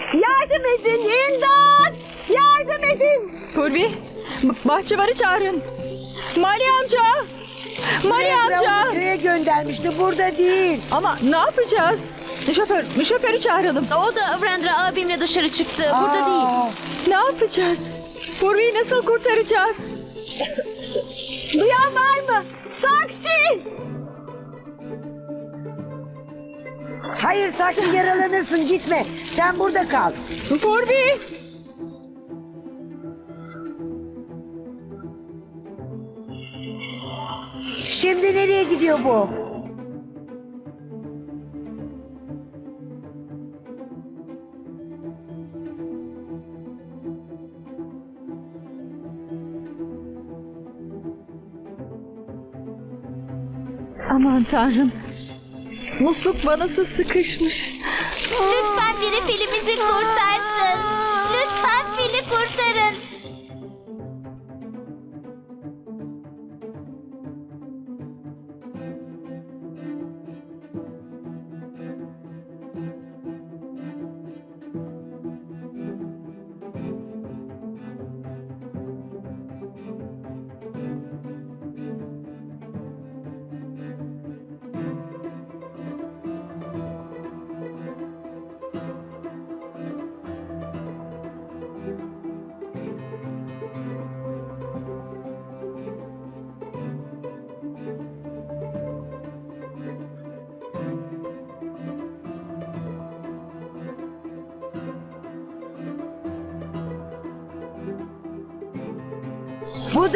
Yardım edin imdat! Yardım edin! Purvi, bahçıvarı çağırın. Mali amca! Mali amca! köye göndermişti. Burada değil. Ama ne yapacağız? Şoför, şoförü çağıralım. O da Vrendra abimle dışarı çıktı. Burada değil. Ne yapacağız? Purvi'yi nasıl kurtaracağız? Duyan var mı? Sakşi! Hayır Sakşi yaralanırsın gitme. Sen burada kal. Purvi! Şimdi nereye gidiyor bu? Aman tanrım. Musluk vanası sıkışmış. Lütfen biri filimizi kurtarsın. Lütfen fili kurtarın.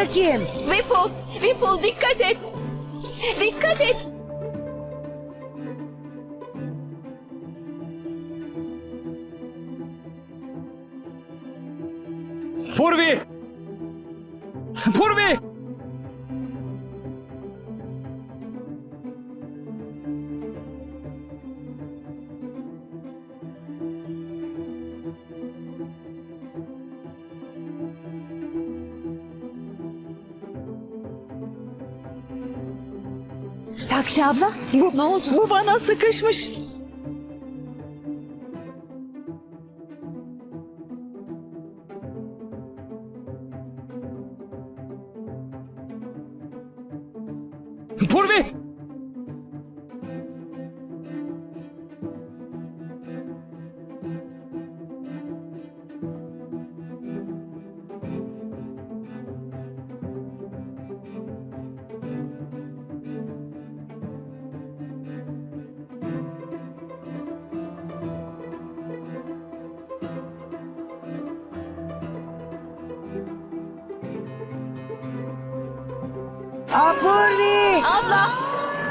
Da kim? Vipul, Vipul dikkat et. Dikkat et. Purvi! Purvi! Sakşi abla, Bu, ne oldu? Bu vana sıkışmış. Purvi! Apurvi! Abla,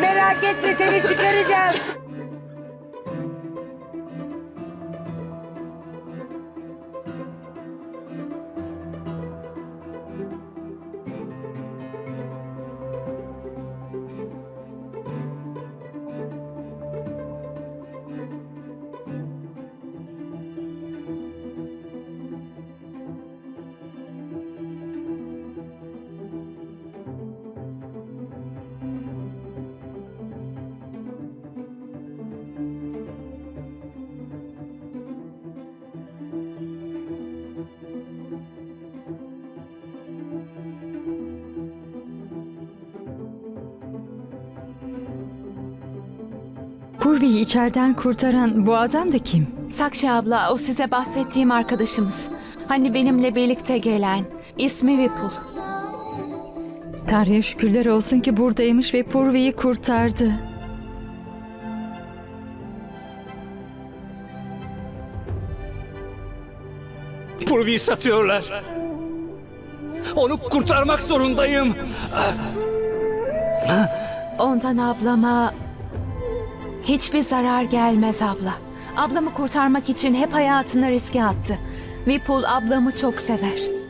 Merak etme seni çıkaracağız. Purvi'yi içeriden kurtaran bu adam da kim? Sakşi abla o size bahsettiğim arkadaşımız. Hani benimle birlikte gelen. İsmi Vipul. Tanrı'ya şükürler olsun ki buradaymış ve Purvi'yi kurtardı. Purvi'yi satıyorlar. Onu kurtarmak zorundayım. Ondan ablama hiçbir zarar gelmez abla. Ablamı kurtarmak için hep hayatını riske attı. Vipul ablamı çok sever.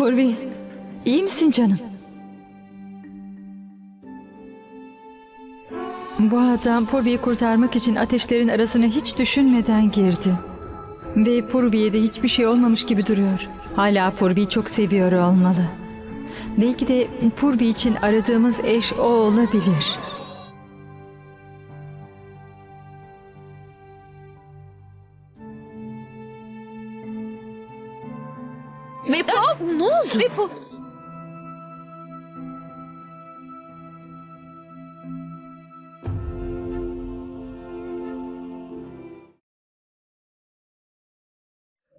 Purvi, iyi misin canım? Bu adam Purvi'yi kurtarmak için ateşlerin arasına hiç düşünmeden girdi. Ve Purvi'ye de hiçbir şey olmamış gibi duruyor. Hala Purvi'yi çok seviyor olmalı. Belki de Purvi için aradığımız eş o olabilir. Vipul. ne oldu? Vipul.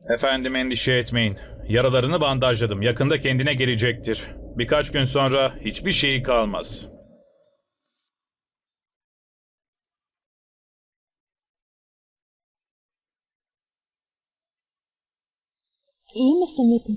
Efendim endişe etmeyin. Yaralarını bandajladım. Yakında kendine gelecektir. Birkaç gün sonra hiçbir şeyi kalmaz. İyi misin Vipul?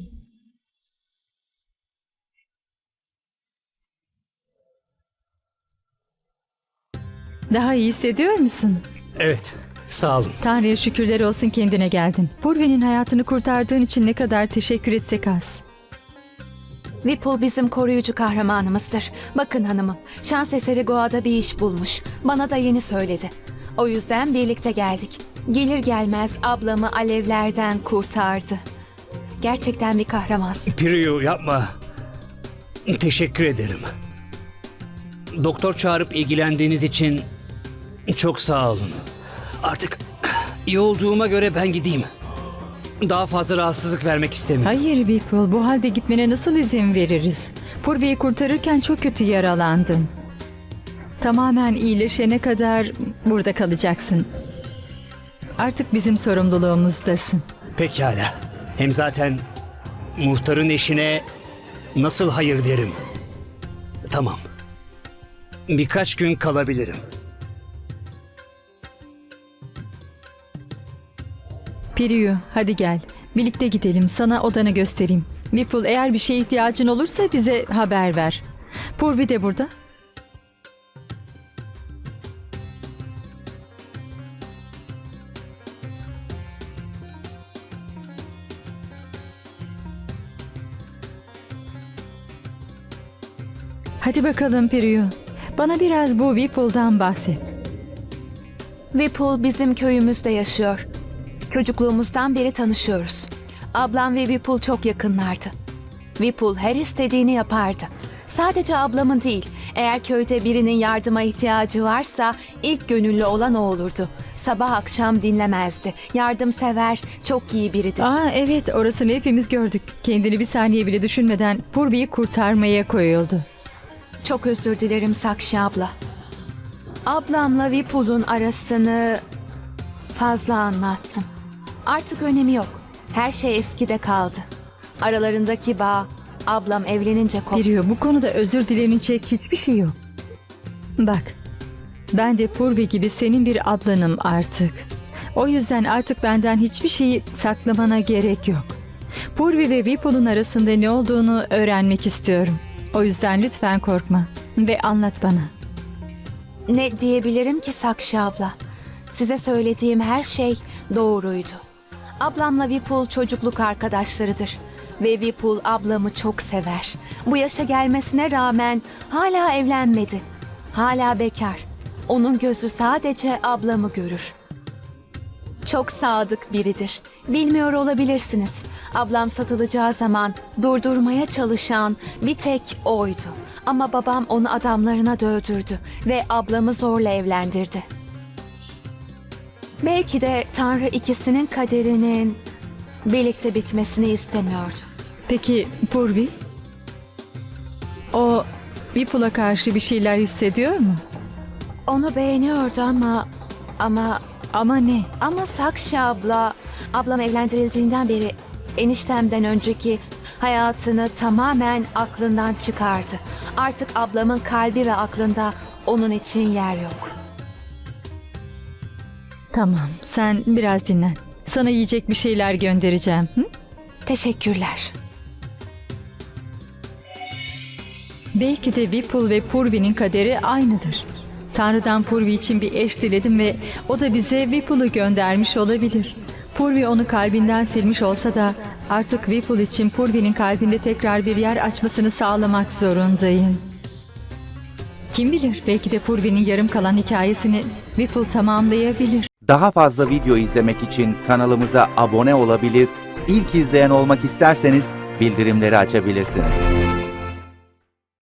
Daha iyi hissediyor musun? Evet, sağ olun. Tanrı'ya şükürler olsun kendine geldin. Purvi'nin hayatını kurtardığın için ne kadar teşekkür etsek az. Vipul bizim koruyucu kahramanımızdır. Bakın hanımım, şans eseri Goa'da bir iş bulmuş. Bana da yeni söyledi. O yüzden birlikte geldik. Gelir gelmez ablamı alevlerden kurtardı. Gerçekten bir kahramansın. Priyu yapma. Teşekkür ederim. Doktor çağırıp ilgilendiğiniz için çok sağ olun. Artık iyi olduğuma göre ben gideyim. Daha fazla rahatsızlık vermek istemiyorum. Hayır Bipul, bu halde gitmene nasıl izin veririz? Purvi'yi kurtarırken çok kötü yaralandın. Tamamen iyileşene kadar burada kalacaksın. Artık bizim sorumluluğumuzdasın. Pekala. Hem zaten muhtarın eşine nasıl hayır derim. Tamam. Birkaç gün kalabilirim. Piriyu, hadi gel. Birlikte gidelim, sana odanı göstereyim. Bipul, eğer bir şeye ihtiyacın olursa bize haber ver. Purvi de burada. Hadi bakalım Piriyu. Bana biraz bu Vipul'dan bahset. Vipul bizim köyümüzde yaşıyor. Çocukluğumuzdan beri tanışıyoruz. Ablam ve Vipul çok yakınlardı. Vipul her istediğini yapardı. Sadece ablamın değil, eğer köyde birinin yardıma ihtiyacı varsa ilk gönüllü olan o olurdu. Sabah akşam dinlemezdi. Yardımsever, çok iyi biridir. Aa evet orasını hepimiz gördük. Kendini bir saniye bile düşünmeden Purvi'yi kurtarmaya koyuldu. Çok özür dilerim Sakşi abla. Ablamla Vipul'un arasını fazla anlattım. Artık önemi yok. Her şey eskide kaldı. Aralarındaki bağ ablam evlenince koptu. Biliyor bu konuda özür dilenecek hiçbir şey yok. Bak ben de Purvi gibi senin bir ablanım artık. O yüzden artık benden hiçbir şeyi saklamana gerek yok. Purvi ve Vipul'un arasında ne olduğunu öğrenmek istiyorum. O yüzden lütfen korkma ve anlat bana. Ne diyebilirim ki Sakşi abla? Size söylediğim her şey doğruydu. Ablamla Vipul çocukluk arkadaşlarıdır. Ve Vipul ablamı çok sever. Bu yaşa gelmesine rağmen hala evlenmedi. Hala bekar. Onun gözü sadece ablamı görür. Çok sadık biridir. Bilmiyor olabilirsiniz. Ablam satılacağı zaman durdurmaya çalışan bir tek oydu. Ama babam onu adamlarına dövdürdü ve ablamı zorla evlendirdi. Belki de Tanrı ikisinin kaderinin birlikte bitmesini istemiyordu. Peki Purvi? O Vipul'a karşı bir şeyler hissediyor mu? Onu beğeniyordu ama ama Ama ne? ama Sakşi abla ablam evlendirildiğinden beri eniştemden önceki hayatını tamamen aklından çıkardı. Artık ablamın kalbi ve aklında onun için yer yok. Tamam sen biraz dinlen. Sana yiyecek bir şeyler göndereceğim. Hı? Teşekkürler. Belki de Vipul ve Purvi'nin kaderi aynıdır. Tanrı'dan Purvi için bir eş diledim ve o da bize Vipul'u göndermiş olabilir. Purvi onu kalbinden silmiş olsa da Artık Vipul için Purvi'nin kalbinde tekrar bir yer açmasını sağlamak zorundayım. Kim bilir belki de Purvi'nin yarım kalan hikayesini Vipul tamamlayabilir. Daha fazla video izlemek için kanalımıza abone olabilir, ilk izleyen olmak isterseniz bildirimleri açabilirsiniz.